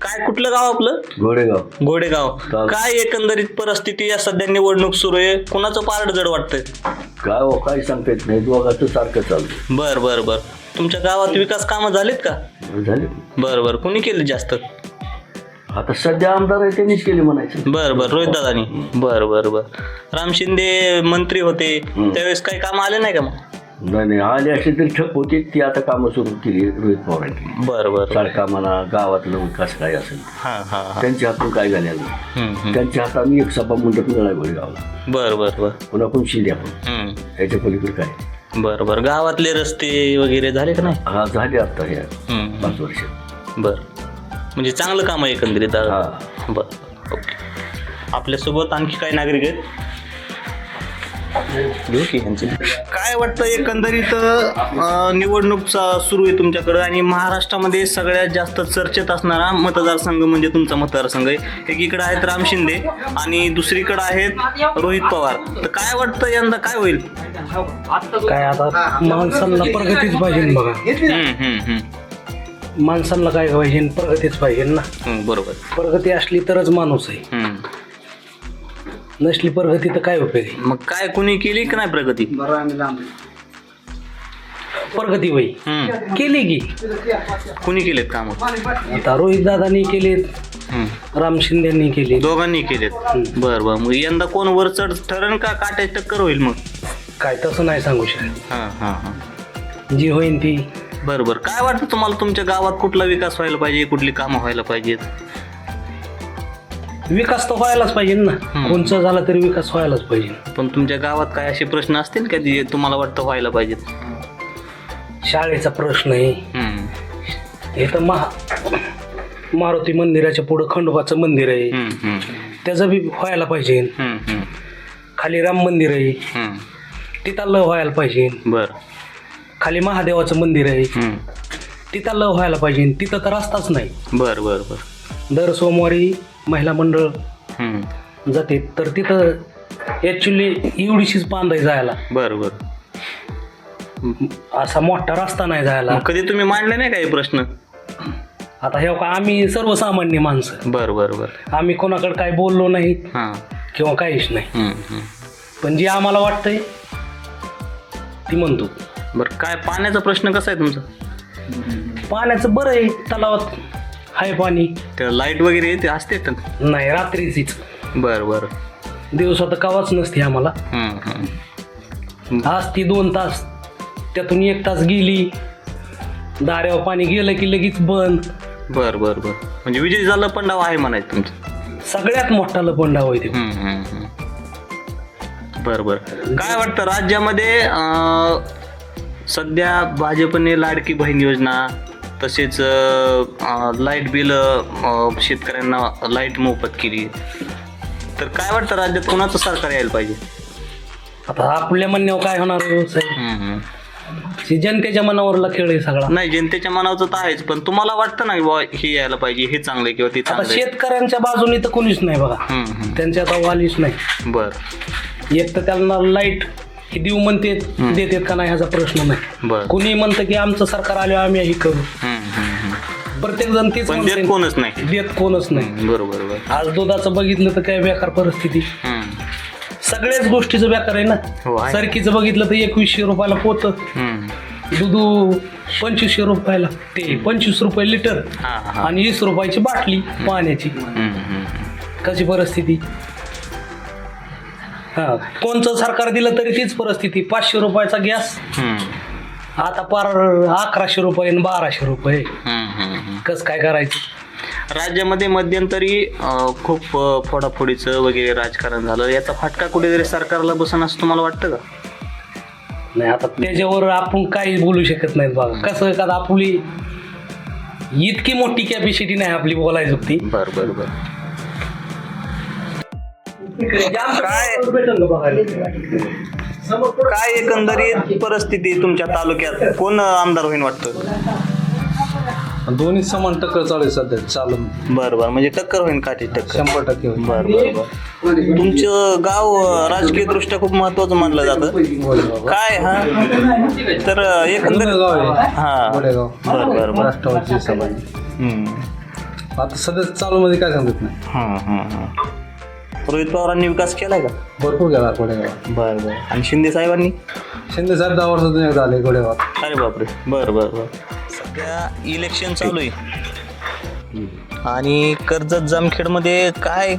काय कुठलं गाव आपलं? घोडेगाव. घोडेगाव. काय एकंदरीत परिस्थिती या सध्या निवडणूक सुरू आहे? कुणाचं पारड जड वाटतंय? काय हो काही सांगता येत नाही. दोघाचं सारखं चालू बर बर बर. तुमच्या गावात विकास कामं झालीत का? झाले. बर बर. कुणी केले जास्त? आता सध्या आमदार आहे त्यांनीच केली म्हणायचं. बर बर. रोहित दादानी. बर बर बर. राम शिंदे मंत्री होते. त्यावेळेस काही काम आले नाही का मग? नाही नाही. आले असले तरी ठप होती. ती आता कामं सुरू केली रोहित पवारांनी बर बर. सडका म्हणा गावातलं विकास काय असेल. हा हा हा. त्यांच्या हातून काय झालेलं हम्म, हम्म. त्यांच्या हाताने एक सभा मंडप मिळाला घोडेगावला बर बर बर. पुन्हा कोण शिंदे आपण? हम्म. याच्या पलीकडे काय? बर बर. गावातले रस्ते वगैरे झाले का नाही? हा झाले आता हम्म. पाच वर्ष. बर. म्हणजे चांगलं काम आहे एकंदरीत. हा. बर. ओके. आपल्यासोबत आणखी काही नागरिक आहेत? घेऊ की यांचे. काय वाटतं एकंदरीत अं, निवडणूक चा- सुरू आहे तुमच्याकडं आणि महाराष्ट्रामध्ये सगळ्यात जास्त चर्चेत असणारा मतदारसंघ म्हणजे तुमचा मतदारसंघ आहे एकीकडे आहेत राम शिंदे आणि दुसरीकडे आहेत रोहित पवार तर काय वाटतं यंदा काय होईल काय आता माणसांना प्रगतीच पाहिजे बघा हम्म, हम्म, हम्म. माणसांना काय पाहिजे प्रगतीच पाहिजे ना हम्म, बरोबर प्रगती असली तरच माणूस आहे हम्म. नसली प्रगती तर काय उपयोग आहे मग काय कुणी केली की नाही प्रगती? प्रगती बाई. हम्म. केली की? कुणी केलेत काम? आता रोहित दादानी केलेत राम शिंदेनी केले दोघांनी केलेत. बर बर. मग यंदा कोण वर चढ ठरण का काट्याची टक्कर होईल मग? काय तसं नाही सांगू शकत. हा हा हा. जी होईन ती. बर बर. काय वाटतं तुम्हाला तुमच्या गावात कुठला विकास व्हायला पाहिजे कुठली कामं व्हायला पाहिजेत? विकास तर व्हायलाच पाहिजे ना. कोणचा झाला तरी विकास व्हायलाच पाहिजे. पण तुमच्या गावात काय असे प्रश्न असतील का जे तुम्हाला वाटतं व्हायला पाहिजेत? शाळेचा प्रश्न आहे. हम्म. हे तर महा मारुती मंदिराच्या पुढं खंडोबाचं मंदिर आहे. हम्म, हम्म. त्याचं बी व्हायला पाहिजे. हम्म, हम्म. खाली राम मंदिर आहे. हम्म. तिथं व्हायला पाहिजे. बर. खाली महादेवाचं मंदिर आहे. हम्म. तिथं लव व्हायला पाहिजे. तिथं तर रस्ताच नाही. बर बर बर. दर सोमवारी महिला मंडळ. जाते. तर तिथं ॲक्च्युली एवढीशीच पांदाय जायला. बर बर. असा मोठा रस्ता नाही जायला. कधी तुम्ही मांडले नाही का हे प्रश्न? आता हे का आम्ही सर्वसामान्य माणसं. बर बर बर. आम्ही कोणाकडे काय बोललो नाही किंवा काहीच नाही. पण जे आम्हाला वाटतंय ती म्हणतो. बरं काय पाण्याचा प्रश्न कसा आहे तुमचा? पाण्याचं बरं आहे तलावात हाय पाणी. त्या लाइट वगैरे ते असते का नाही रात्रीचीच. बर बर. दिवसात कवाच नसते आम्हाला. हम्म, हम्म. तास ती दोन तास त्यातून एक तास गेली. दाऱ्यावर पाणी गेलं की लगेच बंद. बर बर बर. म्हणजे पण नाव आहे म्हणायचं तुमचं? सगळ्यात मोठा लपंडा होय ते. हम्म, हम्म, हम्म. बर बर. काय वाटतं राज्यामध्ये अं, सध्या भाजपने लाडकी बहीण योजना तसेच लाइट बिल शेतकऱ्यांना लाइट मोफत केली. तर काय वाटतं राज्यात कोणाचं सरकार यायला पाहिजे? आता आपल्या म्हणण्यावर काय होणार हो जनतेच्या मनावरला खेळ आहे सगळा. नाही जनतेच्या मनावचं तर आहेच पण तुम्हाला वाटतं ना बुवा हे यायला पाहिजे हे चांगलं किंवा ते आता चांगलं शेतकऱ्यांच्या बाजूनी तर कोणीच नाही बघा. त्यांच्या आता वालीच नाही. बर. एक तर त्यांना लाइट हे देऊ म्हणते देतात का नाही ह्याचा प्रश्न नाही. कोणी म्हणतं की आमचं सरकार आले आम्ही हे करू. प्रत्येक जण तीच. देत कोणच नाही. देत कोणच नाही. बरोबर आज दुधाचं बघितलं तर काय बेकार परिस्थिती. सगळ्याच गोष्टीचं बेकार आहे हो, ना आहे. सरकीचं बघितलं तर एकवीसशे रुपयाला पोत. दूध पंचवीसशे रुपयाला. ते पंचवीस रुपये लिटर हा, हा. आणि वीस रुपयाची बाटली पाण्याची. कशी परिस्थिती? हा. कोणचं सरकार दिलं तरी तीच परिस्थिती. पाचशे रुपयाचा गॅस. आता पार अकराशे रुपये आणि बाराशे रुपये. कसं काय करायचं? राज्यामध्ये मध्यंतरी अं, खूप अं, फोडाफोडीचं वगैरे राजकारण झालं. याचा फटका कुठेतरी सरकारला बसन असं तुम्हाला वाटतं का? नाही आता त्याच्यावर आपण काही बोलू शकत नाही बघा. कसं का आपली इतकी मोठी कॅपॅसिटी नाही आपली बोलायची ती. बर बर बर. काय? काय एकंदरीत परिस्थिती तुमच्या तालुक्यात? कोण आमदार होईन वाटतं? दोन्ही समान टक्कर चालू आहे सध्या चालून बर बर. म्हणजे टक्कर होईन काठी टक्कर. शंभर टक्के होईल. बर बर बर. तुमचं गाव राजकीय दृष्ट्या खूप महत्वाचं मानलं जातं. काय हा? तर एकंदरीत गाव आहे. हा. गोडेगाव बर बर बर. राष्ट्रवादी सभा हम्म. आता सध्या चालू मध्ये काय सांगत नाही. हां हां हां रोहित पवारांनी विकास केलाय का? भरपूर गेला गोडेगावात बरं बरं. आणि शिंदे साहेबांनी? शिंदे साहेब दहा वर्षातून एकदा आले अरे बापरे. बरं बरं बरं. सध्या इलेक्शन चालू आहे. आणि कर्जत जामखेडमध्ये काय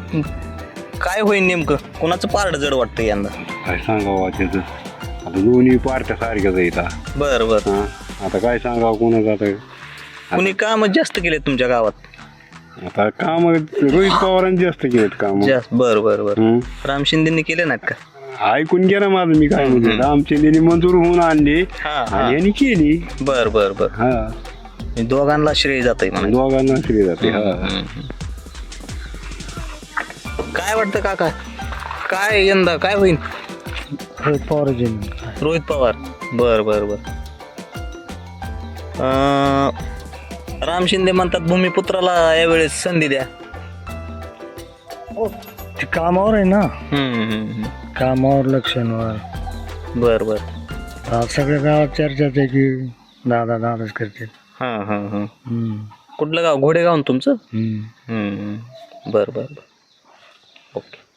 काय होईल नेमकं? कोणाचं पारड जड वाटतं यंदा? काय सांगावं त्याचं आता दोन्ही पार्ट्या सारख्याच आहेत बरं बरं. हा? आता काय सांगावं कोणाचं आता? कुणी काम जास्त केले तुमच्या गावात? आता काम रोहित पवारांनी जास्त केलेत काम? जास्त बरं बरं बरं. हं. राम शिंदेनी केले नाहीत का? ऐकून घ्या ना माझं मी काय म्हणतो. रामचंद्रनी मंजूर होऊन आणली हा, हा. आणि यांनी केली. बरं बरं बरं. हा. हे दोघांना श्रेय जात आहे दोघांना श्री जाते हा. काय वाटतं काका? काय यंदा काय होईल रोहित पवार रोहित पवार. बर बर बर. अं, राम शिंदे म्हणतात भूमिपुत्राला यावेळेस संधी द्या. ते कामावर आहे ना? हम्म, हम्म, हम्म. कामावर लक्षणवर बर बर. आज सगळ्या गावात चर्चाच आहे की दादा दादाच करते हां हां हां. हम्म. कुठलं गाव? घोडेगाव ना तुमचं? हम्म. हम्म, हम्म. बर बर बर. ओके.